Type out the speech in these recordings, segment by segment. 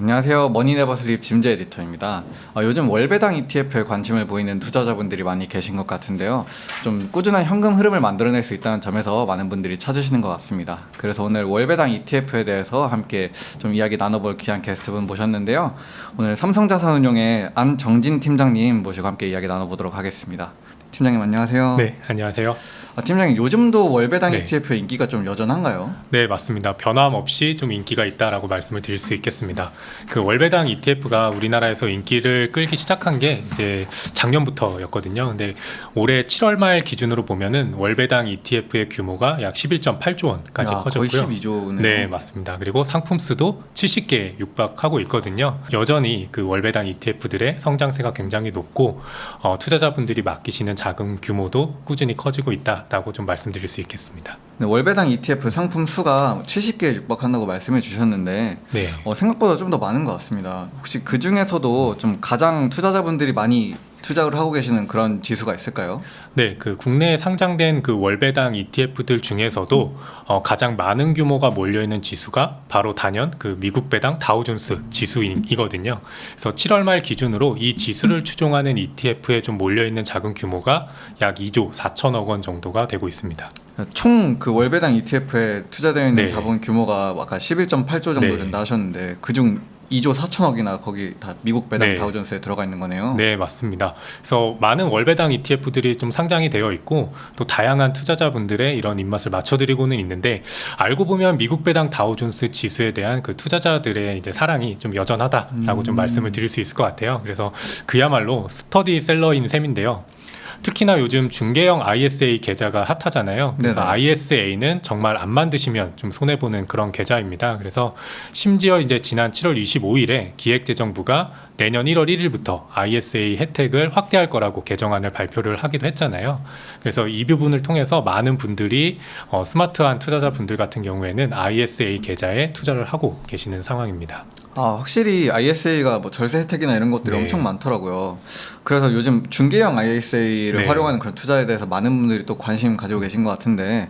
안녕하세요. 머니네버슬립 짐재 에디터입니다. 어, 요즘 월배당 ETF에 관심을 보이는 투자자분들이 많이 계신 것 같은데요. 좀 꾸준한 현금 흐름을 만들어낼 수 있다는 점에서 많은 분들이 찾으시는 것 같습니다. 그래서 오늘 월배당 ETF에 대해서 함께 좀 이야기 나눠볼 귀한 게스트분 모셨는데요. 오늘 삼성자산운용의 안정진 팀장님 모시고 함께 이야기 나눠보도록 하겠습니다. 팀장님 안녕하세요. 네, 안녕하세요. 아, 팀장님 요즘도 월배당 네. ETF의 인기가 좀 여전한가요? 네, 맞습니다. 변함없이 좀 인기가 있다라고 말씀을 드릴 수 있겠습니다. 그 월배당 ETF가 우리나라에서 인기를 끌기 시작한 게 이제 작년부터였거든요. 근데 올해 7월 말 기준으로 보면은 월배당 ETF의 규모가 약 11.8조 원까지 야, 거의 커졌고요. 12조네요. 네, 맞습니다. 그리고 상품 수도 70개 육박하고 있거든요. 여전히 그 월배당 ETF들의 성장세가 굉장히 높고 어, 투자자분들이 맡기시는 자금 규모도 꾸준히 커지고 있다라고 좀 말씀드릴 수 있겠습니다. 네, 월배당 ETF 상품 수가 70개에 육박한다고 말씀해 주셨는데 네. 어, 생각보다 좀 더 많은 것 같습니다. 혹시 그 중에서도 좀 가장 투자자분들이 많이 투자를 하고 계시는 그런 지수가 있을까요? 네, 그 국내에 상장된 그 월배당 ETF들 중에서도 어, 가장 많은 규모가 몰려 있는 지수가 바로 단연 그 미국 배당 다우존스 지수이거든요. 그래서 7월 말 기준으로 이 지수를 추종하는 ETF에 좀 몰려 있는 자금 규모가 약 2조 4천억 원 정도가 되고 있습니다. 총 그 월배당 ETF에 투자되어 있는 네. 자본 규모가 아까 11.8조 정도 네. 된다 하셨는데 그중 2조 4천억이나 거기 다 미국 배당 네. 다우존스에 들어가 있는 거네요. 네, 맞습니다. 그래서 많은 월배당 ETF들이 좀 상장이 되어 있고 또 다양한 투자자분들의 이런 입맛을 맞춰드리고는 있는데 알고 보면 미국 배당 다우존스 지수에 대한 그 투자자들의 이제 사랑이 좀 여전하다라고 좀 음. 말씀을 드릴 수 있을 것 같아요. 그래서 그야말로 스터디 셀러인 셈인데요. 특히나 요즘 중개형 ISA 계좌가 핫하잖아요. 그래서 네네. ISA는 정말 안 만드시면 좀 손해 보는 그런 계좌입니다. 그래서 심지어 이제 지난 7월 25일에 기획재정부가 내년 1월 1일부터 ISA 혜택을 확대할 거라고 개정안을 발표를 하기도 했잖아요. 그래서 이 부분을 통해서 많은 분들이 어, 스마트한 투자자분들 같은 경우에는 ISA 계좌에 투자를 하고 계시는 상황입니다. 아 확실히 ISA가 뭐 절세 혜택이나 이런 것들이 네. 엄청 많더라고요. 그래서 요즘 중개형 ISA를 네. 활용하는 그런 투자에 대해서 많은 분들이 또 관심 가지고 계신 것 같은데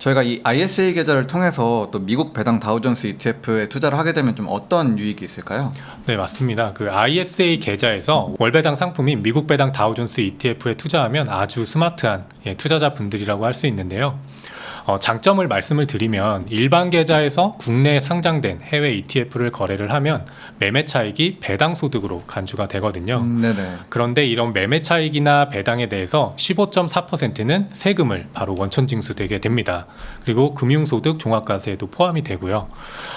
저희가 이 ISA 계좌를 통해서 또 미국 배당 다우존스 ETF에 투자를 하게 되면 좀 어떤 유익이 있을까요? 네, 맞습니다. 그 ISA 계좌에서 월배당 상품인 미국 배당 다우존스 ETF에 투자하면 아주 스마트한 예, 투자자 분들이라고 할 수 있는데요. 어, 장점을 말씀을 드리면 일반 계좌에서 국내에 상장된 해외 ETF를 거래를 하면 매매 차익이 배당 소득으로 간주가 되거든요. 음. 그런데 이런 매매 차익이나 배당에 대해서 15.4%는 세금을 바로 원천 징수되게 됩니다. 그리고 금융소득 종합과세에도 포함이 되고요.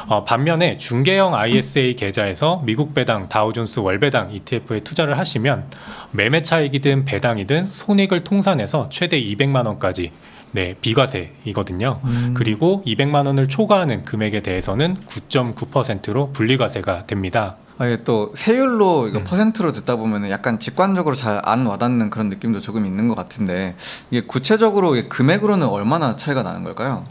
어, 반면에 중개형 ISA 계좌에서 미국 배당 다우존스 월배당 ETF에 투자를 하시면 매매 차익이든 배당이든 손익을 통산해서 최대 200만 원까지 네, 비과세이거든요. 음. 그리고 200만 원을 초과하는 금액에 대해서는 9.9%로 분리과세가 됩니다. 아, 이게 또 세율로 이거 음. 퍼센트로 듣다 보면 약간 직관적으로 잘 안 와닿는 그런 느낌도 조금 있는 것 같은데 이게 구체적으로 이게 금액으로는 얼마나 차이가 나는 걸까요?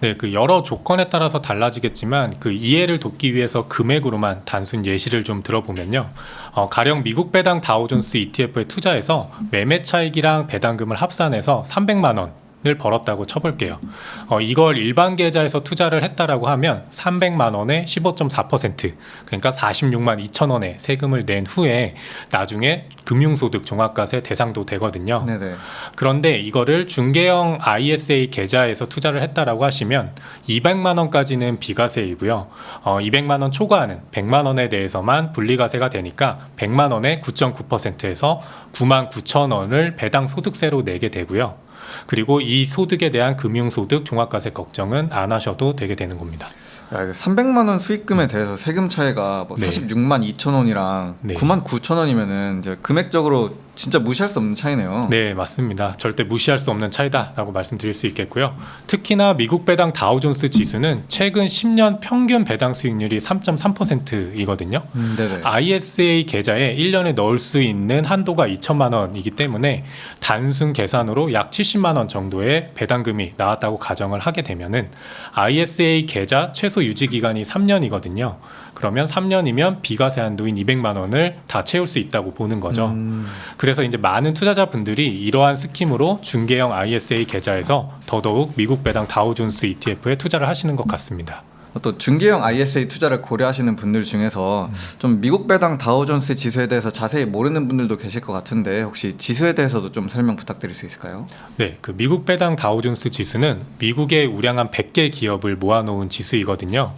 네, 그 여러 조건에 따라서 달라지겠지만 그 이해를 돕기 위해서 금액으로만 단순 예시를 좀 들어보면요. 어, 가령 미국 배당 다우존스 ETF에 투자해서 매매 차익이랑 배당금을 합산해서 300만 원. 을 벌었다고 쳐볼게요. 어, 이걸 일반 계좌에서 투자를 했다라고 하면 300만 원에 15.4% 그러니까 46만 2천 원의 세금을 낸 후에 나중에 금융소득 종합과세 대상도 되거든요. 네네. 그런데 이거를 중개형 ISA 계좌에서 투자를 했다라고 하시면 200만 원까지는 비과세이고요. 어, 200만 원 초과하는 100만 원에 대해서만 분리과세가 되니까 100만 원에 9.9%에서 9만 9천 원을 배당 소득세로 내게 되고요. 그리고 이 소득에 대한 금융소득 종합과세 걱정은 안 하셔도 되게 되는 겁니다. 야, 이거 300만 원 수익금에 대해서 세금 차이가 뭐 네. 46만 2천 원이랑 네. 9만 9천 원이면은 이제 금액적으로 진짜 무시할 수 없는 차이네요. 네, 맞습니다. 절대 무시할 수 없는 차이다라고 말씀드릴 수 있겠고요. 특히나 미국 배당 다우존스 지수는 최근 10년 평균 배당 수익률이 3.3%이거든요. 음, 네네. ISA 계좌에 1년에 넣을 수 있는 한도가 2천만 원이기 때문에 단순 계산으로 약 70만 원 정도의 배당금이 나왔다고 가정을 하게 되면은 ISA 계좌 최소 유지 기간이 3년이거든요. 그러면 3년이면 비과세 한도인 200만 원을 다 채울 수 있다고 보는 거죠. 음, 그래서 이제 많은 투자자분들이 이러한 스킴으로 중개형 ISA 계좌에서 더더욱 미국 배당 다우존스 ETF에 투자를 하시는 것 같습니다. 또 중개형 ISA 투자를 고려하시는 분들 중에서 좀 미국 배당 다우존스 지수에 대해서 자세히 모르는 분들도 계실 것 같은데 혹시 지수에 대해서도 좀 설명 부탁드릴 수 있을까요? 네, 그 미국 배당 다우존스 지수는 미국의 우량한 100개 기업을 모아놓은 지수이거든요.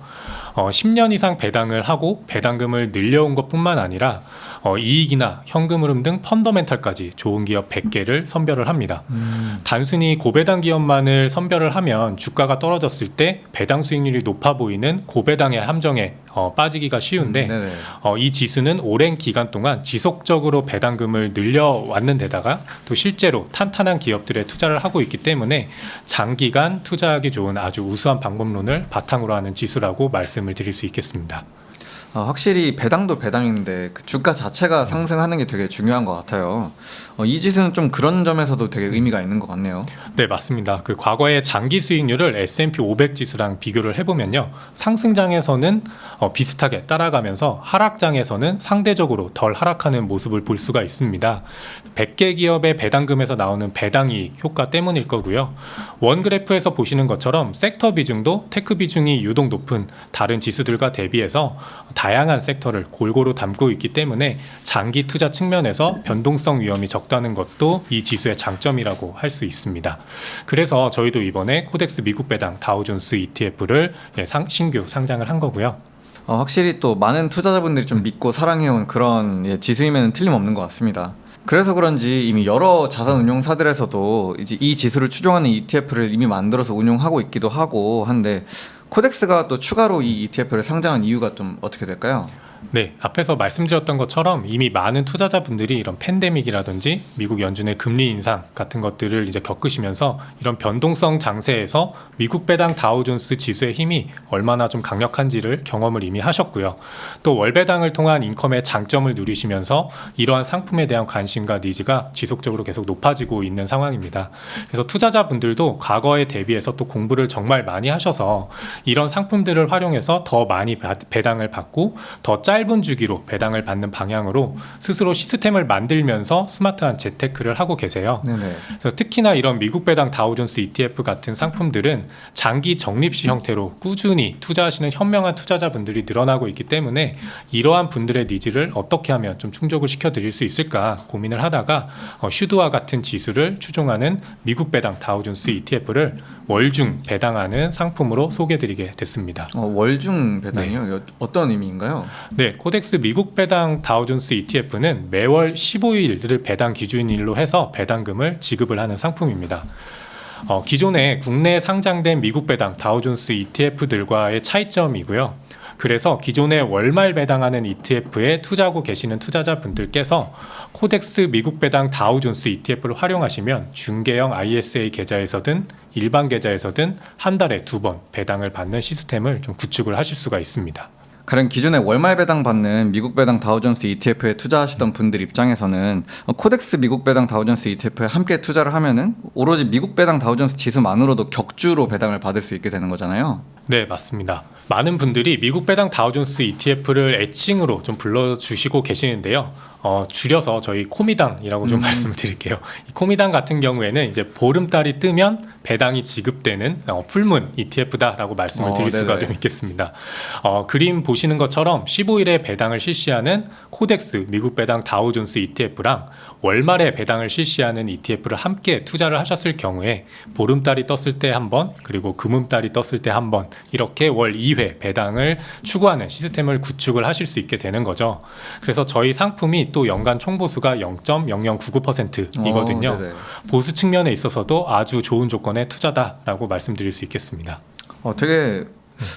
어, 10년 이상 배당을 하고 배당금을 늘려온 것뿐만 아니라 어, 이익이나 현금 흐름 등 펀더멘탈까지 좋은 기업 100개를 선별을 합니다. 단순히 고배당 기업만을 선별을 하면 주가가 떨어졌을 때 배당 수익률이 높아 보이는 고배당의 함정에 어, 빠지기가 쉬운데 네네. 어, 이 지수는 오랜 기간 동안 지속적으로 배당금을 늘려왔는 데다가 또 실제로 탄탄한 기업들에 투자를 하고 있기 때문에 장기간 투자하기 좋은 아주 우수한 방법론을 바탕으로 하는 지수라고 말씀을 드릴 수 있겠습니다. 어, 확실히 배당도 배당인데 그 주가 자체가 상승하는 게 되게 중요한 것 같아요. 어, 이 지수는 좀 그런 점에서도 되게 의미가 있는 것 같네요. 네, 맞습니다. 그 과거의 장기 수익률을 S&P 500 지수랑 비교를 해보면요, 상승장에서는 어, 비슷하게 따라가면서 하락장에서는 상대적으로 덜 하락하는 모습을 볼 수가 있습니다. 100개 기업의 배당금에서 나오는 배당이익 효과 때문일 거고요. 원 그래프에서 보시는 것처럼 섹터 비중도 테크 비중이 유독 높은 다른 지수들과 대비해서 다양한 섹터를 골고루 담고 있기 때문에 장기 투자 측면에서 변동성 위험이 적다는 것도 이 지수의 장점이라고 할 수 있습니다. 그래서 저희도 이번에 코덱스 미국 배당 다우존스 ETF를 예, 신규 상장을 한 거고요. 어, 확실히 또 많은 투자자분들이 좀 믿고 사랑해온 그런 예, 지수임에는 틀림없는 것 같습니다. 그래서 그런지 이미 여러 자산 운용사들에서도 이제 이 지수를 추종하는 ETF를 이미 만들어서 운용하고 있기도 하고 한데 코덱스가 또 추가로 이 ETF를 상장한 이유가 좀 어떻게 될까요? 네, 앞에서 말씀드렸던 것처럼 이미 많은 투자자분들이 이런 팬데믹이라든지 미국 연준의 금리 인상 같은 것들을 이제 겪으시면서 이런 변동성 장세에서 미국 배당 다우존스 지수의 힘이 얼마나 좀 강력한지를 경험을 이미 하셨고요. 또 월배당을 통한 인컴의 장점을 누리시면서 이러한 상품에 대한 관심과 니즈가 지속적으로 계속 높아지고 있는 상황입니다. 그래서 투자자분들도 과거에 대비해서 또 공부를 정말 많이 하셔서 이런 상품들을 활용해서 더 많이 바- 배당을 받고 더 짧은 주기로 배당을 받는 방향으로 스스로 시스템을 만들면서 스마트한 재테크를 하고 계세요. 특히나 이런 미국 배당 다우존스 ETF 같은 상품들은 장기 적립식 형태로 꾸준히 투자하시는 현명한 투자자분들이 늘어나고 있기 때문에 이러한 분들의 니즈를 어떻게 하면 좀 충족을 시켜드릴 수 있을까 고민을 하다가 어, 슈드와 같은 지수를 추종하는 미국 배당 다우존스 ETF를 월중 배당하는 상품으로 소개드리게 됐습니다. 어, 월중 배당이요? 여- 어떤 의미인가요? 네, 코덱스 미국 배당 다우존스 ETF는 매월 15일을 배당 기준일로 해서 배당금을 지급을 하는 상품입니다. 어, 기존에 국내에 상장된 미국 배당 다우존스 ETF들과의 차이점이고요. 그래서 기존에 월말 배당하는 ETF에 투자하고 계시는 투자자분들께서 코덱스 미국 배당 다우존스 ETF를 활용하시면 중개형 ISA 계좌에서든 일반 계좌에서든 한 달에 두 번 배당을 받는 시스템을 좀 구축을 하실 수가 있습니다. 가령 기존에 월말 배당 받는 미국 배당 다우존스 ETF에 투자하시던 분들 입장에서는 어, 코덱스 미국 배당 다우존스 ETF에 함께 투자를 하면은 오로지 미국 배당 다우존스 지수만으로도 격주로 배당을 받을 수 있게 되는 거잖아요. 네, 맞습니다. 많은 분들이 미국 배당 다우존스 ETF를 애칭으로 좀 불러주시고 계시는데요. 어, 줄여서 저희 코미당이라고 좀 음. 말씀을 드릴게요. 이 코미당 같은 경우에는 이제 보름달이 뜨면 배당이 지급되는 어, 풀문 ETF다라고 말씀을 어, 드릴 수가 네네. 좀 있겠습니다. 어, 그림 보시는 것처럼 15일에 배당을 실시하는 코덱스 미국 배당 다우존스 ETF랑 월말에 배당을 실시하는 ETF를 함께 투자를 하셨을 경우에 보름달이 떴을 때 한 번, 그리고 금음달이 떴을 때 한 번, 이렇게 월 2회 배당을 추구하는 시스템을 구축을 하실 수 있게 되는 거죠. 그래서 저희 상품이 또 연간 총보수가 0.0099%이거든요. 어. 보수 측면에 있어서도 아주 좋은 조건의 투자다라고 말씀드릴 수 있겠습니다. 어, 되게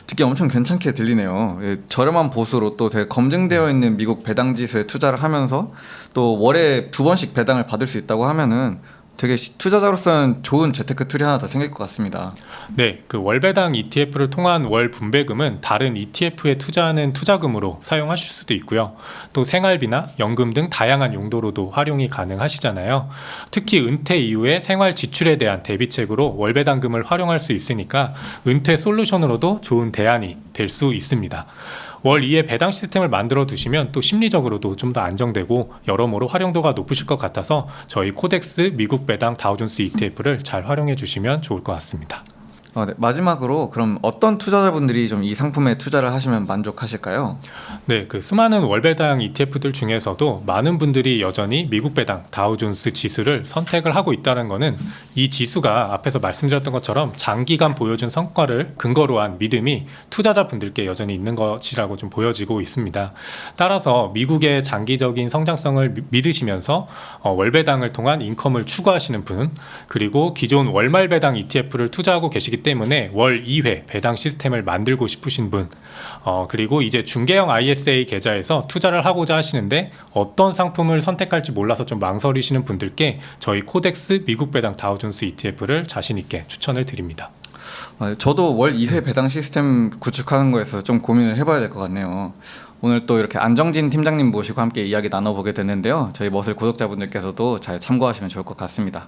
듣기 엄청 괜찮게 들리네요. 예, 저렴한 보수로 또 되게 검증되어 있는 미국 배당 지수에 투자를 하면서 또 월에 두 번씩 배당을 받을 수 있다고 하면은 되게 시- 투자자로서는 좋은 재테크 툴이 하나 더 생길 것 같습니다. 네, 그 월배당 ETF를 통한 월 분배금은 다른 ETF에 투자하는 투자금으로 사용하실 수도 있고요. 또 생활비나 연금 등 다양한 용도로도 활용이 가능하시잖아요. 특히 은퇴 이후에 생활 지출에 대한 대비책으로 월배당금을 활용할 수 있으니까 은퇴 솔루션으로도 좋은 대안이 될 수 있습니다. 월 2회 배당 시스템을 만들어 두시면 또 심리적으로도 좀 더 안정되고 여러모로 활용도가 높으실 것 같아서 저희 코덱스 미국 배당 다우존스 ETF를 잘 활용해 주시면 좋을 것 같습니다. 어, 네. 마지막으로 그럼 어떤 투자자분들이 좀 이 상품에 투자를 하시면 만족하실까요? 네, 그 수많은 월배당 ETF들 중에서도 많은 분들이 여전히 미국 배당 다우존스 지수를 선택을 하고 있다는 것은 이 지수가 앞에서 말씀드렸던 것처럼 장기간 보여준 성과를 근거로 한 믿음이 투자자분들께 여전히 있는 것이라고 좀 보여지고 있습니다. 따라서 미국의 장기적인 성장성을 미- 믿으시면서 어, 월배당을 통한 인컴을 추구하시는 분, 그리고 기존 월말 배당 ETF를 투자하고 계시기 월 2회 배당 시스템을 만들고 싶으신 분, 어, 그리고 이제 중개형 ISA 계좌에서 투자를 하고자 하시는데 어떤 상품을 선택할지 몰라서 좀 망설이시는 분들께 저희 코덱스 미국 배당 다우존스 ETF를 자신 있게 추천을 드립니다. 아, 저도 월 2회 배당 시스템 구축하는 거에서 좀 고민을 해봐야 될 것 같네요. 오늘 또 이렇게 안정진 팀장님 모시고 함께 이야기 나눠보게 됐는데요. 저희 머슬 구독자분들께서도 잘 참고하시면 좋을 것 같습니다.